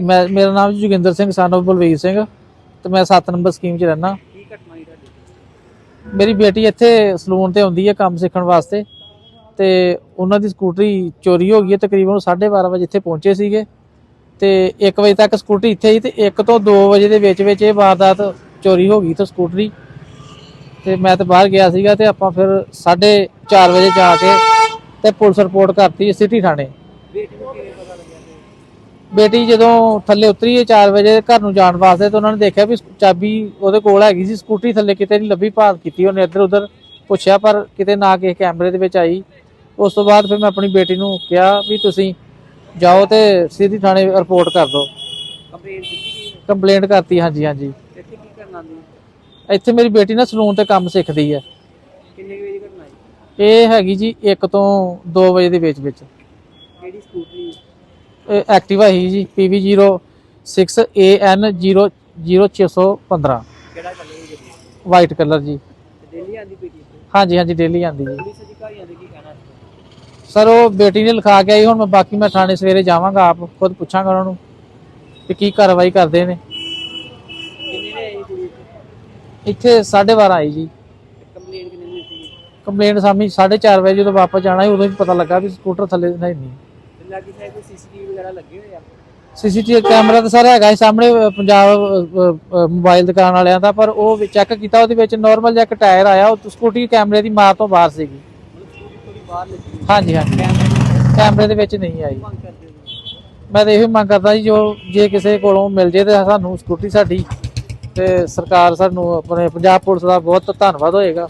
ਮੈਂ ਮੇਰਾ ਨਾਮ ਜੋਗਿੰਦਰ ਸਿੰਘ of ਬਲਵੀਰ ਸਿੰਘ ਤੇ ਮੈਂ 7 ਨੰਬਰ ਸਕੀਮ 'ਚ ਰਹਿਣਾ ਮੇਰੀ ਬੇਟੀ ਇੱਥੇ ਸਲੂਨ ਤੇ ਆਉਂਦੀ ਹੈ ਕੰਮ ਸਿੱਖਣ ਵਾਸਤੇ ਤੇ ਉਹਨਾਂ ਦੀ ਸਕੂਟਰੀ ਚੋਰੀ ਹੋ ਗਈ ਹੈ ਤਕਰੀਬਨ 12:30 ਵਜੇ ਇੱਥੇ ਪਹੁੰਚੇ ਸੀਗੇ। ਤੇ 1 ਵਜੇ ਤੱਕ ਸਕੂਟਰੀ ਇੱਥੇ ਹੀ ਤੇ 1 ਤੋਂ 2 ਵਜੇ ਦੇ ਵਿੱਚ ਵਿੱਚ ਇਹ ਵਾਰਦਾਤ ਚੋਰੀ ਹੋ ਗਈ ਤੇ ਸਕੂਟਰੀ। ਤੇ ਮੈਂ ਤਾਂ ਬਾਹਰ ਗਿਆ ਸੀਗਾ ਤੇ ਆਪਾਂ ਫਿਰ 4:30 ਵਜੇ ਜਾ ਕੇ ਤੇ ਪੁਲਿਸ ਰਿਪੋਰਟ ਕਰਤੀ ਸਿਟੀ ਥਾਣੇ। ਬੇਟੀ ਨੂੰ ਕਿਵੇਂ ਪਤਾ ਲੱਗਿਆ ਤੇ ਬੇਟੀ ਜਦੋਂ ਥੱਲੇ ਉਤਰੀ ਹੈ 4 ਵਜੇ ਘਰ ਨੂੰ ਜਾਣ ਵਾਸਤੇ ਤਾਂ ਉਹਨਾਂ ਨੇ ਦੇਖਿਆ ਵੀ ਚਾਬੀ ਉਹਦੇ ਕੋਲ ਹੈਗੀ ਸੀ ਸਕੂਟਰੀ ਥੱਲੇ ਕਿਤੇ ਨਹੀਂ ਲੱਭੀ ਭਾਲ ਕੀਤੀ ਉਹਨੇ ਇੱਧਰ ਉੱਧਰ ਪੁੱਛਿਆ ਪਰ ਕਿਤੇ ਨਾ ਕਿਸੇ ਕੈਮਰੇ ਦੇ ਵਿੱਚ ਆਈ। ਉਸ ਤੋਂ ਬਾਅਦ ਫਿਰ ਮੈਂ ਆਪਣੀ ਬੇਟੀ ਨੂੰ ਕਿਹਾ ਵੀ ਤੁਸੀਂ ਜਾਓ ਤੇ ਸਿੱਧੀ ਥਾਣੇ ਰਿਪੋਰਟ ਕਰ ਦਿਓ। ਕੰਪਲੇਂਟ ਕੀਤੀ ਗਈ ਹੈ? ਕੰਪਲੇਂਟ ਕਰਤੀ ਹਾਂਜੀ ਹਾਂਜੀ। ਇੱਥੇ ਕੀ ਕਰਨ ਆਂਦੀ ਇੱਥੇ ਮੇਰੀ ਬੇਟੀ ਨਾ ਸਲੂਨ ਤੇ ਕੰਮ ਸਿੱਖਦੀ ਹੈ। ਕਿੰਨੇ ਕੁ ਵਜੇ ਦੀ ਘਟਨਾ ਹੈ? ਇਹ ਹੈਗੀ ਜੀ 1 ਤੋਂ 2 ਵਜੇ ਦੇ ਵਿੱਚ ਵਿੱਚ। ਕਿਹੜੀ ਸਕੂਟਰੀ ਇਹ ਐਕਟਿਵਾ ਹੀ ਜੀ PV06AN00615 ਕਿਹੜਾ ਕਲਰ ਗੱਡੀ ਵਾਈਟ ਕਲਰ ਜੀ। ਦਿੱਲੀ ਆਂਦੀ ਪਈ ਕਿੱਥੇ ਹਾਂਜੀ ਹਾਂਜੀ ਡੇਲੀ ਆਂਦੀ ਜੀ। ਪੁਲਿਸ ਅਧਿਕਾਰੀਆਂ ਦੇ ਕੀ ਕਹਿਣਾ ਹੈ ਸਰ ਉਹ ਬੇਟੀ ਨੇ ਲਿਖਾ ਕੇ ਆਈ ਹੁਣ ਮੈਂ ਬਾਕੀ ਮੈਂ ਥਾਣੇ ਸਵੇਰੇ ਜਾਵਾਂਗਾ ਆਪ ਖੁਦ ਪੁੱਛਾਂਗਾ ਉਹਨਾਂ ਨੂੰ ਕਿ ਕੀ ਕਾਰਵਾਈ ਕਰਦੇ ਨੇ। ਕਿੰਨੇ ਨੇ ਆਈ ਕੁੜੀ ਇੱਥੇ 12:30 ਆਈ ਜੀ। ਕੰਪਲੇਂਟ ਕਿੰਨੇ ਨੇ ਦਿੱਤੀ? ਕੰਪਲੇਂਟ ਸਾਮੀ 4:30 ਵਜੇ ਜਦੋਂ ਵਾਪਸ ਜਾਣਾ ਸੀ ਉਦੋਂ ਹੀ ਪਤਾ ਲੱਗਾ ਵੀ ਸਕੂਟਰ ਥੱਲੇ ਨਹੀਂ ਨਹੀਂ ਲੱਗੀ ਸ਼ਾਇਦ ਕੋਈ ਸੀਸੀਟੀਵੀ ਵਗੈਰਾ ਲੱਗੇ ਹੋਏ ਆ। ਸੀਸੀਟੀਵੀ ਕੈਮਰਾ ਤਾਂ ਸਾਰਾ ਹੈਗਾ ਸੀ ਸਾਹਮਣੇ ਪੰਜਾਬ ਮੋਬਾਈਲ ਦੁਕਾਨ ਵਾਲਿਆਂ ਦਾ ਪਰ ਉਹ ਚੈੱਕ ਕੀਤਾ ਉਹਦੇ ਵਿੱਚ ਨਾਰਮਲ ਜਿਹਾ ਇੱਕ ਟਾਇਰ ਆਇਆ ਉਹ ਸਕੂਟੀ ਕੈਮਰੇ ਦੀ ਮਾਰ ਤੋਂ ਬਾਹਰ ਸੀਗੀ। ਮਤਲਬ ਸਕੂਟਰੀ ਥੋੜੀ ਬਾਹਰ ਲੱਗੀ ਹੋਈ ਹਾਂਜੀ ਹਾਂਜੀ। ਕੈਮਰੇ ਕੈਮਰੇ ਦੇ ਵਿੱਚ ਨਹੀਂ ਆਈ। ਮੰਗ ਕਰਦੇ ਹੋ ਮੈਂ ਤਾਂ ਇਹੋ ਮੰਗ ਕਰਦਾ ਜੀ ਜੋ ਜੇ ਕਿਸੇ ਕੋਲੋਂ ਮਿਲ ਜੇ ਤੇ ਸਾਨੂੰ ਸਕੂਟੀ ਸਾਡੀ ਤੇ ਸਰਕਾਰ ਸਾਨੂੰ ਆਪਣੇ ਪੰਜਾਬ ਪੁਲਿਸ ਦਾ ਬਹੁਤ ਧੰਨਵਾਦ ਹੋਏਗਾ।